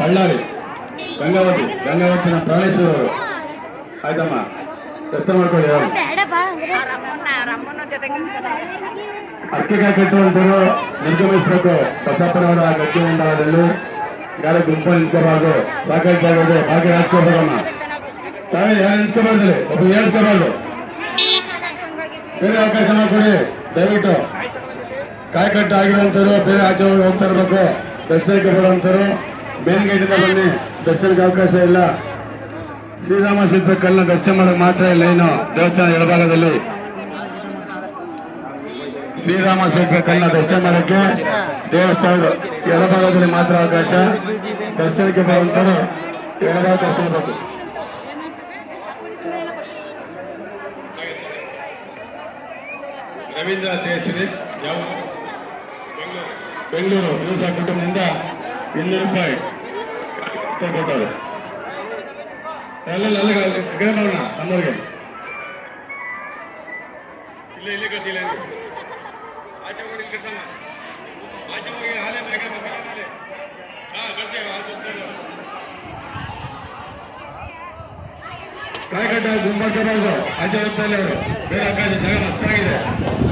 ಬಳ್ಳಾರಿ. ಗಂಗಾವತಿ. ಗಂಗಾವತಿನ ಪ್ರಾಣೇಶ್ವರವರು ಆಯ್ತಮ್ಮ ಕೆಲಸ ಮಾಡ್ಕೊಳ್ಳಿ ಅಕ್ಕಿಗೆ ಕಟ್ಟುವಂತರು ನಿರ್ಗಮಿಸಬೇಕು ಬಸಪ್ಪನವರ ಗಟ್ಟಿ ಮಂಡಲದಲ್ಲಿ ಗಾಳಿ ಗುಂಪು ನಿಂತ್ಕೋಬಾರ್ದು. ಸಾಕಷ್ಟು ಆಗೋದು ಬಾಕಿ ಹಾಸ್ಕೋಬೇಕಮ್ಮ ತಾವೇ ಯಾರು ನಿಂತ್ಕೋಬಾರ್ದು ಒಬ್ಬ ಹೇಳ್ಸ್ಕೋಬಾರ್ದು ಬೇರೆ ಅವಕಾಶ ಮಾಡಿಕೊಡಿ ದಯವಿಟ್ಟು. ಕಾಯಿ ಕಟ್ಟು ಆಗಿರುವಂತರು ಬೇರೆ ಆಚೆ ಹೋಗ್ತಾ ಇರ್ಬೇಕು. ದರ್ಶನಕ್ಕೆ ಬರುವಂತರು ಬೇರೆ ಗೇಟಿಂದ ಬನ್ನಿ. ದರ್ಶನಕ್ಕೆ ಅವಕಾಶ ಇಲ್ಲ. ಶ್ರೀರಾಮ ಶಿಲ್ಪ ಕಲ್ಲನ್ನ ದರ್ಶನ ಮಾಡೋಕೆ ಮಾತ್ರ ಇಲ್ಲ ಏನು ದೇವಸ್ಥಾನ ಎಡಭಾಗದಲ್ಲಿ. ಶ್ರೀರಾಮ ಶಿಲ್ಪ ಕಲ್ಲನ್ನ ದರ್ಶನ ಮಾಡೋಕ್ಕೆ ದೇವಸ್ಥಾನ ಎಡಭಾಗದಲ್ಲಿ ಮಾತ್ರ ಅವಕಾಶ. ದರ್ಶನಕ್ಕೆ ಬರುವಂತಾರೆ ಎಡಭಾಗ ತರ್ಕೊಳ್ಬೇಕು ರವೀಂದ್ರ ತೇಸರಿ ಯಾವ? ಬೆಂಗಳೂರು. ದಿವಸ ಕುಟುಂಬದಿಂದ ಇನ್ನೂರು ರೂಪಾಯಿ ಕೊಟ್ಟವರು ಅಲ್ಲ ಅಲ್ಲ ಕಡೆ ಮಾಡೋಣ ನಮ್ಮವ್ರಿಗೆ ಇಲ್ಲ ಇಲ್ಲಿ ಕಳಿಸಿ ಇಲ್ಲ ಆಚೆ ಹೋಗಿ ಕಳ್ಸಮ್ಮ ಆಚೆ ಹೋಗಿ ಹಾಲೆ ಹಾಲೆ ಹಾ ಕಳಿಸಿ ಆಚೆ ಕಾಯಿಕಟ್ಟ ಗುಂಬಾಟಬಾರ್ದು ಆಚೆ ಹೋಗ್ತಾ ಇಲ್ಲ ಅವರು ಬೇರೆ ಅವಕಾಶ ಜಾಗ